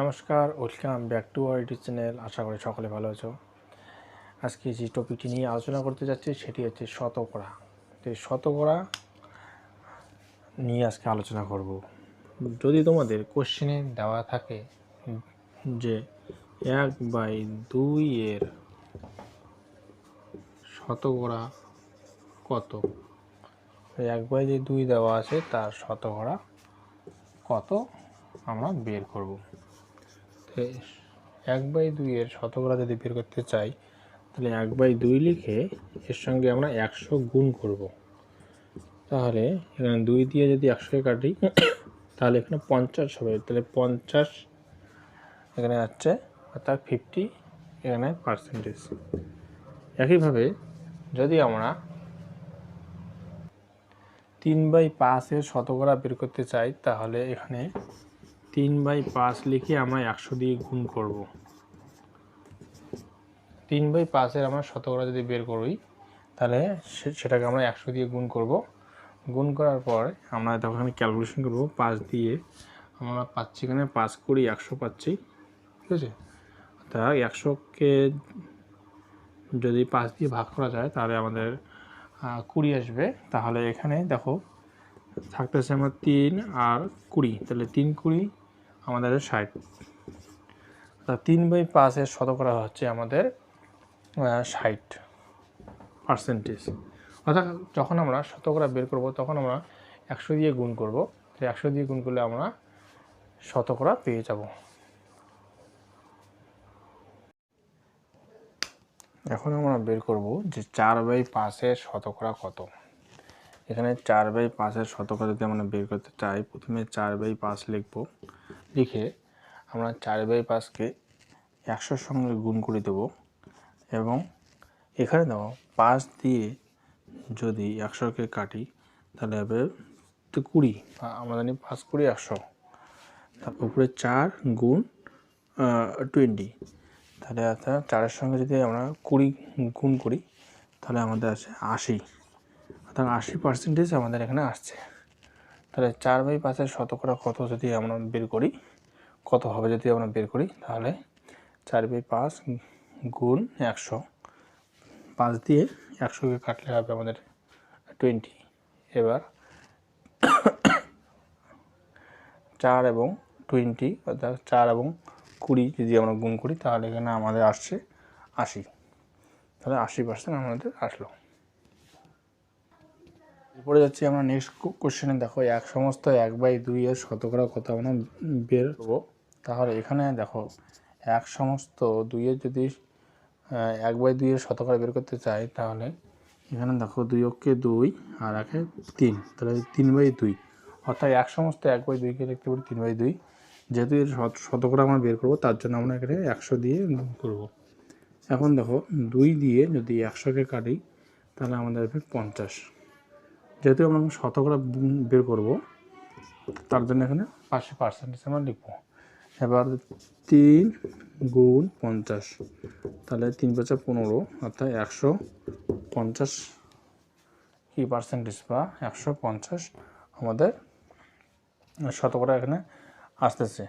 নমস্কার, welcome back to YouTube channel. আশা করি সকলে ভালো আছো। আজকে যে টপিকটি নিয়ে আলোচনা করতে যাচ্ছি সেটি হচ্ছে শতকরা। তো শতকরা নিয়ে আজকে আলোচনা করব। যদি তোমাদের কোশ্চেনে দেওয়া থাকে যে এক বাই দুই এর শতকরা কত? এক বাই যে দুই দেওয়া আছে তার শতকরা কত আমরা বের করব? এক বাই দুইয়ের শতকরা যদি বের করতে চাই, তাহলে এক বাই দুই লিখে এর সঙ্গে আমরা একশো গুণ করব। তাহলে এখানে দুই দিয়ে যদি একশোকে কাটি, তাহলে এখানে পঞ্চাশ হবে। তাহলে পঞ্চাশ এখানে যাচ্ছে অর্থাৎ ফিফটি এখানে পার্সেন্টেজ একইভাবে যদি আমরা তিন বাই পাঁচের শতকরা বের করতে চাই, তাহলে এখানে তিন বাই পাঁচ লিখে আমরা একশো দিয়ে গুণ করব। তিন বাই পাঁচের আমরা শতকরা যদি বের করি, তাহলে সেটাকে আমরা একশো দিয়ে গুণ করব। গুণ করার পর আমরা তখন ক্যালকুলেশন করব, পাঁচ দিয়ে আমরা পাচ্ছি এখানে পাঁচ কুড়ি, একশো পাচ্ছি, ঠিক আছে? তা একশোকে যদি পাঁচ দিয়ে ভাগ করা যায়, তাহলে আমাদের কুড়ি আসবে। তাহলে এখানে দেখো, থাকতেছে আমার তিন আর কুড়ি, তাহলে তিন কুড়ি আমাদের ষাট। তা তিন বাই পাঁচের শতকরা হচ্ছে আমাদের ষাট পার্সেন্টেজ অর্থাৎ যখন আমরা শতকরা বের করব, তখন আমরা একশো দিয়ে গুণ করব। তো একশো দিয়ে গুণ করলে আমরা শতকরা পেয়ে যাব। এখন আমরা বের করব যে চার বাই পাঁচের শতকরা কত। এখানে চার বাই পাঁচের শতকরা যদি আমরা বের করতে চাই, প্রথমে চার বাই পাঁচ লিখব। লিখে আমরা চার বাই পাঁচকে একশোর সঙ্গে গুণ করে দেব এবং এখানে দেখো পাঁচ দিয়ে যদি একশোকে কাটি, তাহলে হবে তো কুড়ি আমরা জানি পাঁচ কুড়ি একশো। তারপর উপরে চার গুণ টোয়েন্টি তাহলে অর্থাৎ চারের সঙ্গে যদি আমরা কুড়ি গুণ করি, তাহলে আমাদের আছে আশি। অর্থাৎ আশি পার্সেন্টেজ আমাদের এখানে আসছে। তাহলে চার বাই পাঁচের শতকরা কত যদি আমরা বের করি? কত হবে যদি আমরা বের করি? তাহলে চার বাই পাঁচ গুণ একশো। পাঁচ দিয়ে একশোকে কাটলে হবে আমাদের টোয়েন্টি। এবার চার এবং টোয়েন্টি, অর্থাৎ চার এবং কুড়ি যদি আমরা গুণ করি, তাহলে এখানে আমাদের আসছে আশি। তাহলে আশি পার্সেন্ট আমাদের আসলো। এরপরে যাচ্ছি আমরা নেক্সট কোশ্চেনে দেখো, এক সমস্ত এক বাই দুই এর শতকরা কত আমরা বের করব? তাহলে এখানে দেখো, এক সমস্ত দুইয়ের যদি এক বাই দুইয়ের শতকরা বের করতে চাই, তাহলে এখানে দেখো দুই অক্ষে দুই আর একে তিন, তাহলে তিন বাই দুই। অর্থাৎ এক সমস্ত এক বাই দুইকে লিখতে পারি তিন বাই দুই। যেহেতু এর শত- শতকরা আমরা বের করব, তার জন্য আমরা এখানে একশো দিয়ে করব। এখন দেখো, দুই দিয়ে যদি একশোকে কাটি, তাহলে আমাদের হবে পঞ্চাশ। যেহেতু আমরা শতকরা বের করব, তার জন্য এখানে পাঁচশো পার্সেন্টেজ আমরা লিখব। এবার তিন গুণ পঞ্চাশ, তাহলে তিন পাঁচা পনেরো, অর্থাৎ একশো পঞ্চাশ। কি পার্সেন্টেজ বা একশো পঞ্চাশ আমাদের শতকরা এখানে আসতেছে।